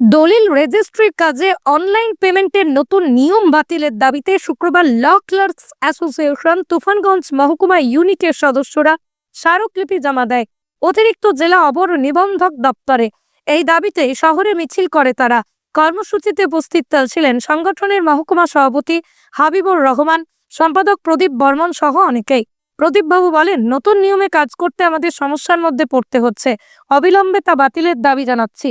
দলিল রেজিস্ট্রির কাজে অনলাইন পেমেন্টের নতুন নিয়ম বাতিলের দাবিতে শুক্রবার ল ক্লার্কস অ্যাসোসিয়েশন, তুফানগঞ্জ মহকুমা ইউনিটের সদস্যরা স্মারকলিপি জমা দেয় অতিরিক্ত জেলা অবর নিবন্ধক দপ্তরে। এই দাবিতে শহরে মিছিল করে তারা। কর্মসূচিতে উপস্থিত ছিলেন সংগঠনের মহকুমা সভাপতি হাবিবুর রহমান, সম্পাদক প্রদীপ বর্মন সহ অনেকেই। প্রদীপবাবু বলেন, নতুন নিয়মে কাজ করতে আমাদের সমস্যার মধ্যে পড়তে হচ্ছে। অবিলম্বে তা বাতিলের দাবি জানাচ্ছি।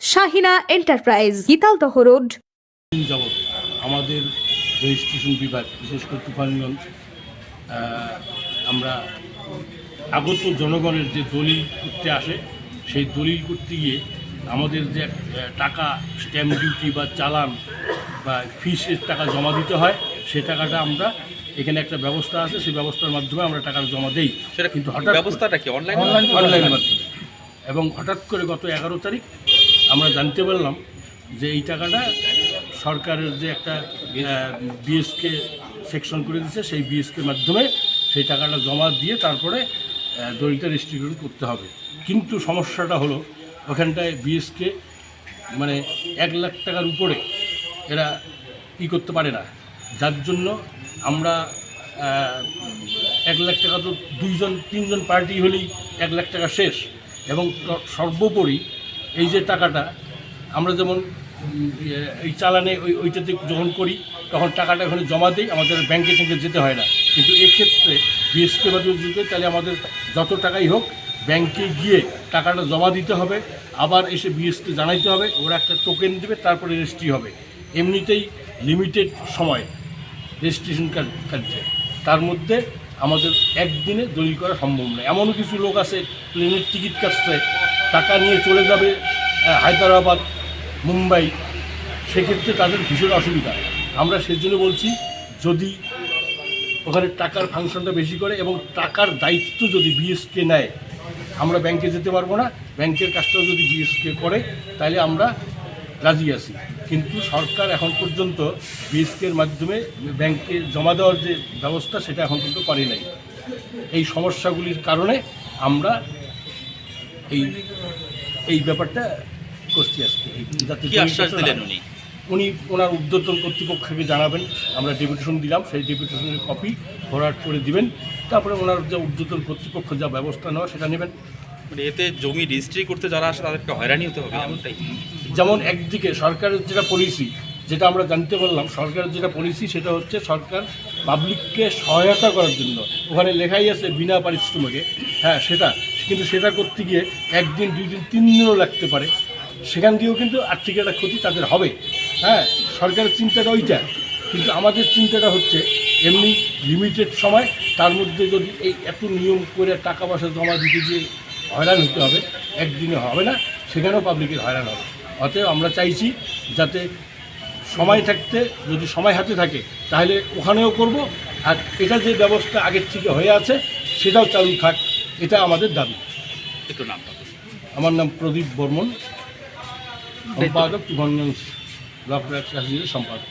Shahina enterprise Gitaldaha road. যাবৎ আমাদের রেজিস্ট্রেশন বিভাগ বিশেষ করে তুফানগঞ্জ আমরা আগত জনগণের যে দলিল করতে আসে সেই দলিল করতে গিয়ে আমাদের যে টাকা স্ট্যাম্প ডিউটি বা চালান বা ফিসের টাকা জমা দিতে হয় সেই টাকাটা আমরা এখানে একটা ব্যবস্থা আছে সেই ব্যবস্থার মাধ্যমে আমরা টাকা জমা দেই। সেটা কিন্তু হঠাৎ ব্যবস্থাটা কি অনলাইন অনলাইনের মাধ্যমে। এবং হঠাৎ করে গত এগারো তারিখ আমরা জানতে পারলাম যে এই টাকাটা সরকারের যে একটা বিএসকে সেকশন করে দিচ্ছে সেই বিএসকের মাধ্যমে সেই টাকাটা জমা দিয়ে তারপরে আহ, দলিলটা রেজিস্ট্রিকশন করতে হবে। কিন্তু সমস্যাটা হলো ওখানটায় বিএসকে মানে এক লাখ টাকার উপরে এরা ই করতে পারে না। যার জন্য আমরা এক লাখ টাকা তো দুইজন তিনজন পার্টি হলেই এক লাখ টাকা শেষ। এবং সর্বোপরি এই যে টাকাটা, আমরা যেমন এই চালানে ওই, ওইটাতে যখন করি, তখন টাকাটা ওখানে জমা দিই, আমাদের ব্যাংকে থেকে যেতে হয় না। কিন্তু এক্ষেত্রে বিএসকে মাধ্যমে যুগে তাহলে আমাদের যত টাকাই হোক, ব্যাংকে গিয়ে টাকাটা জমা দিতে হবে, আবার এসে বিএসকে জানাইতে হবে, ওরা একটা টোকেন দেবে, তারপরে রেজিস্ট্রি হবে। এমনিতেই লিমিটেড সময় রেজিস্ট্রেশন কার্যে। তার মধ্যে আমাদের একদিনে দলিল করা সম্ভব নয়। এমনও কিছু লোক আছে প্লেনের টিকিট কাটতে টাকা নিয়ে চলে যাবে হায়দ্রাবাদ, মুম্বাই, সেক্ষেত্রে তাদের ভীষণ অসুবিধা। আমরা সেজন্য বলছি, যদি ওখানে টাকার ফাংশনটা বেশি করে এবং টাকার দায়িত্ব যদি বিএসকে নেয়, আমরা ব্যাংকে যেতে পারব না। ব্যাংকের কাজটাও যদি বিএসকে করে তাহলে আমরা রাজি আছি। কিন্তু সরকার এখন পর্যন্ত বিএসকের মাধ্যমে ব্যাংকে জমা দেওয়ার যে ব্যবস্থা, সেটা এখন পর্যন্ত করে নাই। এই সমস্যাগুলির কারণে আমরা এই এই ব্যাপারটা করছি আজকে। যাতে আশ্বাস দিলেন উনি? উনি ওনার উদ্যোতন কর্তৃপক্ষকে জানাবেন আমরা ডেপুটেশন দিলাম সেই ডেপুটেশনের কপি ফরওয়ার্ড করে দিবেন। তারপরে ওনার যে উদ্যোতন কর্তৃপক্ষ যা ব্যবস্থা নেওয়া সেটা নেবেন। মানে এতে জমি রেজিস্ট্রি করতে যারা আসে তাদেরকে হয়রানি হতে হবে যেমন একদিকে সরকারের যেটা পলিসি যেটা আমরা জানতে পারলাম, সরকারের যেটা পলিসি সেটা হচ্ছে সরকার পাবলিককে সহায়তা করার জন্য। ওখানে লেখাই আছে বিনা পারিশ্রমিকে। হ্যাঁ সেটা। কিন্তু সেটা করতে গিয়ে একদিন, দুই দিন, তিন দিনও লাগতে পারে। সেখান দিয়েও কিন্তু আর্থিক একটা ক্ষতি তাদের হবে। হ্যাঁ সরকারের চিন্তাটা ওইটা। কিন্তু আমাদের চিন্তাটা হচ্ছে এমনি লিমিটেড সময়, তার মধ্যে যদি এই এত নিয়ম করে টাকা পয়সা জমা দিতে গিয়ে হয়রান হতে হবে, একদিনে হবে না, সেখানেও পাবলিকের হয়রান হবে। অতএব আমরা চাইছি যাতে সময় থাকতে যদি সময় হাতে থাকে তাহলে ওখানেও করব। আর এটা যে ব্যবস্থা আগের থেকে হয়ে আছে সেটাও চালু থাক এটা আমাদের দাবি। একটু নাম আমার নাম প্রদীপ বর্মন সম্পাদক সম্পাদক।